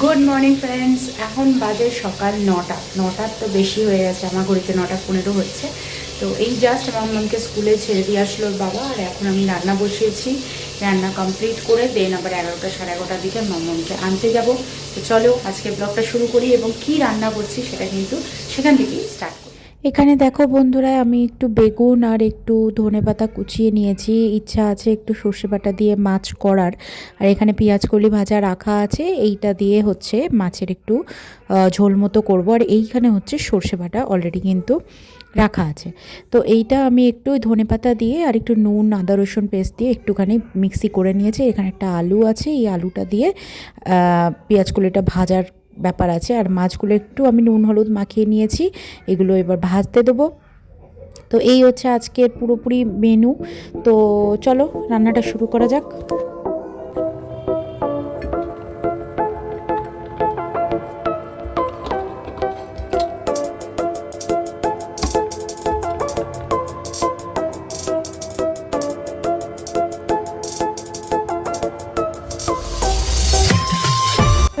Good morning friends এখন বাজে সকাল নটা। নটার তো বেশি হয়ে গেছে। আমার ঘড়িতে নটা পনেরো হচ্ছে। তো এই জাস্ট আমার মামকে স্কুলে ছেড়ে দিয়ে আসলো বাবা। আর এখন আমি রান্না বসিয়েছি। রান্না কমপ্লিট করে দেন আবার এগারোটা সাড়ে এগারোটার দিকে মামনকে আনতে যাব। তো চলো আজকে ব্লগটা শুরু করি এবং কি রান্না করছি সেটা কিন্তু সেখান থেকেই স্টার্ট করি। এখানে দেখো বন্ধুরা, আমি একটু বেগুন আর একটু ধনেপাতা কুচিয়ে নিয়েছি। ইচ্ছা আছে একটু সর্ষে বাটা দিয়ে মাছ করার। আর এখানে পেঁয়াজ কলি ভাজা রাখা আছে, এইটা দিয়ে হচ্ছে মাছের একটু ঝোল মতো করব। আর এইখানে হচ্ছে সর্ষে বাটা অলরেডি কিন্তু রাখা আছে। তো এইটা আমি একটু ধনেপাতা দিয়ে আর একটু নুন, আদা, রসুন পেস্ট দিয়ে একটুখানি মিক্সি করে নিয়েছি। এখানে একটা আলু আছে, এই আলুটা দিয়ে পেঁয়াজ কলিটা ভাজার ব্যাপার আছে। আর মাছগুলো একটু আমি নুন, হলুদ মাখিয়ে নিয়েছি। এগুলো এবার ভাজতে দেবো। তো এই হচ্ছে আজকের পুরোপুরি মেনু তো চলো, রান্নাটা শুরু করা যাক।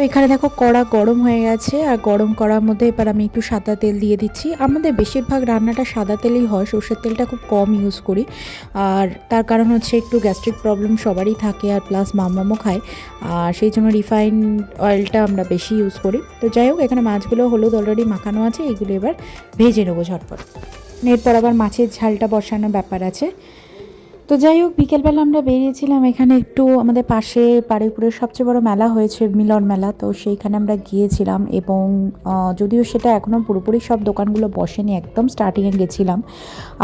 এখানে দেখো কড়া গরম হয়ে গেছে, আর গরম করার মধ্যে এবার আমি একটু সাদা তেল দিয়ে দিচ্ছি। আমাদের বেশিরভাগ রান্নাটা সাদা তেলেই হয়, সর্ষের তেলটা খুব কম ইউজ করি। আর তার কারণ হচ্ছে একটু গ্যাস্ট্রিক প্রবলেম সবারই থাকে, আর প্লাস মামামও খায়। আর সেই জন্য রিফাইন অয়েলটা আমরা বেশি ইউজ করি। তো যাই হোক, এখানে মাছগুলো হলুদ অলরেডি মাখানো আছে এইগুলো এবার ভেজে নেব ঝটপট। এরপর আবার মাছের ঝালটা বসানোর ব্যাপার আছে। তো যাই হোক, বিকেলবেলা আমরা বেরিয়েছিলাম। এখানে একটু আমাদের পাশে বারুইপুরের সবচেয়ে বড় মেলা হয়েছে, মিলন মেলা। তো সেইখানে আমরা গিয়েছিলাম এবং যদিও সেটা এখনও পুরোপুরি সব দোকানগুলো বসেনি, একদম স্টার্টিংয়ে গেছিলাম।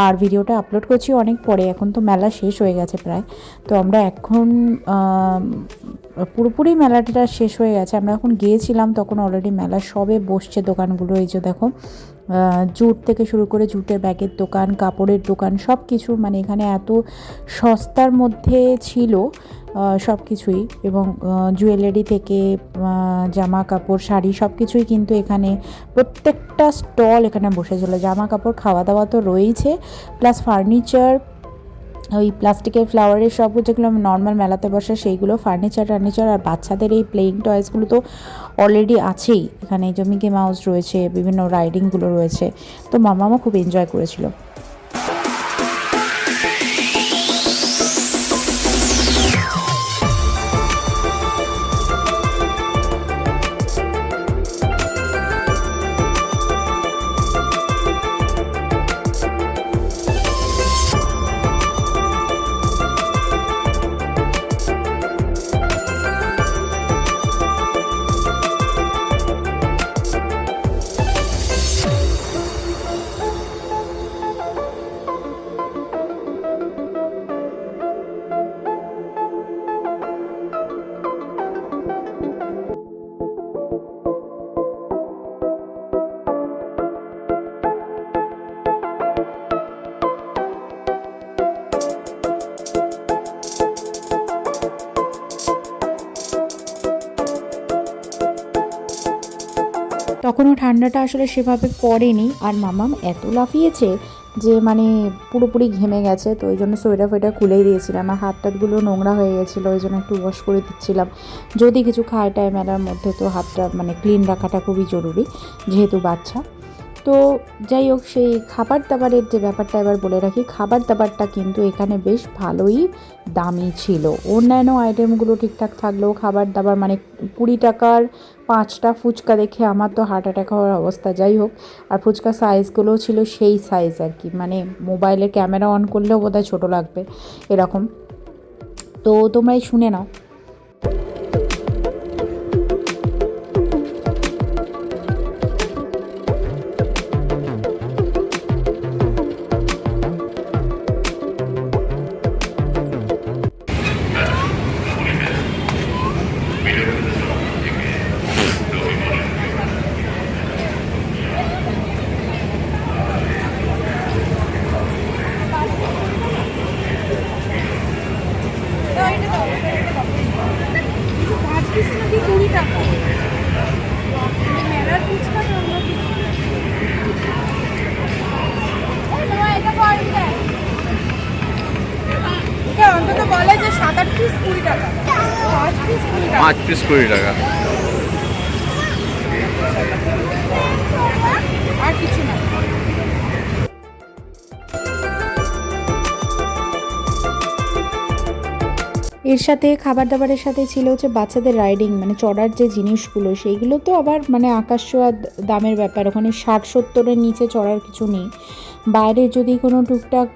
আর ভিডিওটা আপলোড করছি অনেক পরে, এখন তো মেলা শেষ হয়ে গেছে প্রায়। তো আমরা এখন পুরোপুরি মেলাটা শেষ হয়ে গেছে। আমরা এখন গিয়েছিলাম, তখন অলরেডি মেলা সবে বসছে দোকানগুলো, এই যে দেখো। জুট থেকে শুরু করে জুটের ব্যাগের দোকান, কাপড়ের দোকান সব কিছু মানে এখানে এত সস্তার মধ্যে ছিল সব কিছুই এবং জুয়েলারি থেকে জামা কাপড় শাড়ি সব কিছুই কিন্তু এখানে প্রত্যেকটা স্টল এখানে বসেছিল জামা কাপড় খাওয়া দাওয়া তো রয়েছে প্লাস ফার্নিচার ওই প্লাস্টিকের ফ্লাওয়ারের সব যেগুলো আমি নর্মাল মেলাতে বসে সেইগুলো ফার্নিচার টার্নিচার আর বাচ্চাদের এই প্লেয়িং টয়েসগুলো তো অলরেডি আছেই। এখানে জমিকে মাউস রয়েছে, বিভিন্ন রাইডিংগুলো রয়েছে। তো মামামা খুব এনজয় করেছিল। তখনও ঠান্ডাটা আসলে সেভাবে পড়েনি। আর মামাম এত লাফিয়েছে যে মানে পুরোপুরি ঘেমে গেছে। তো ওই জন্য সোয়েটার ফোয়েটার খুলেই দিয়েছিলাম আর হাত টাতগুলো নোংরা হয়ে গেছিল, ওই জন্য একটু ওয়াশ করে দিচ্ছিলাম। যদি কিছু খায় টায় মেলার মধ্যে তো হাতটা মানে ক্লিন রাখাটা খুবই জরুরি, যেহেতু বাচ্চা। তো যাই হোক, সেই খাবার দাবারের যে ব্যাপারটা এবার বলে রাখি খাবার দাবারটা কিন্তু এখানে বেশ ভালোই দামি ছিল। অন্যান্য আইটেমগুলো ঠিকঠাক থাকলেও খাবার দাবার মানে কুড়ি টাকার পাঁচটা ফুচকা দেখে আমার তো হার্ট অ্যাটাক হওয়ার অবস্থা। যাই হোক, আর ফুচকা সাইজগুলোও ছিল সেই সাইজ আর কি। মানে মোবাইলের ক্যামেরা অন করলেও বোধহয় ছোটো লাগবে, এরকম। তো তোমরাই শুনে নাও। পাঁচ পিস কুড়ি টাকা। আর কিছু না। এর সাথে খাবার দাবারের সাথে ছিল হচ্ছে বাচ্চাদের রাইডিং মানে চড়ার যে জিনিসগুলো সেইগুলো তো আবার মানে আকাশ ছোঁয়া দামের ব্যাপার। ওখানে ষাট সত্তরের নিচে চড়ার কিছু নেই। বাইরে যদি কোনো টুকটাক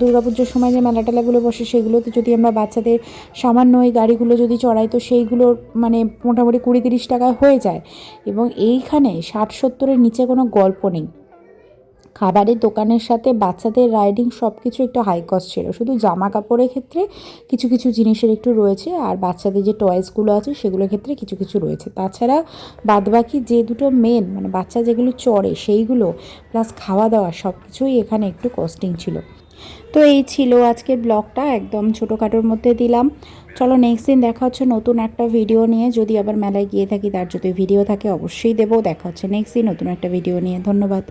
দুর্গাপুজোর সময় যে মেলা টেলাগুলো বসে, সেগুলোতে যদি আমরা বাচ্চাদের সামান্য ওই গাড়িগুলো যদি চড়াই, তো সেইগুলোর মানে মোটামুটি কুড়ি তিরিশ টাকায় হয়ে যায়। এবং এইখানে ষাট সত্তরের নিচে কোনো গল্প নেই। খাবারের দোকানের সাথে বাচ্চাদের রাইডিং সব কিছু একটু হাই কস্ট ছিল। শুধু জামা কাপড়ের ক্ষেত্রে কিছু কিছু জিনিসের একটু রয়েছে আর বাচ্চাদের যে টয়েসগুলো আছে সেগুলোর ক্ষেত্রে কিছু কিছু রয়েছে। তাছাড়া বাদবাকি যে দুটো মেন মানে বাচ্চা যেগুলো চড়ে সেইগুলো প্লাস খাওয়া দাওয়া সব কিছুই এখানে একটু কস্টিং ছিল। তো এই ছিল আজকের ব্লগটা, একদম ছোটোখাটোর মধ্যে দিলাম। চলো নেক্সট দিন দেখা হচ্ছে নতুন একটা ভিডিও নিয়ে। যদি আবার মেলায় গিয়ে থাকি, তার যদি ভিডিও থাকে অবশ্যই দেবো। দেখা হচ্ছে নেক্সট দিন নতুন একটা ভিডিও নিয়ে। ধন্যবাদ।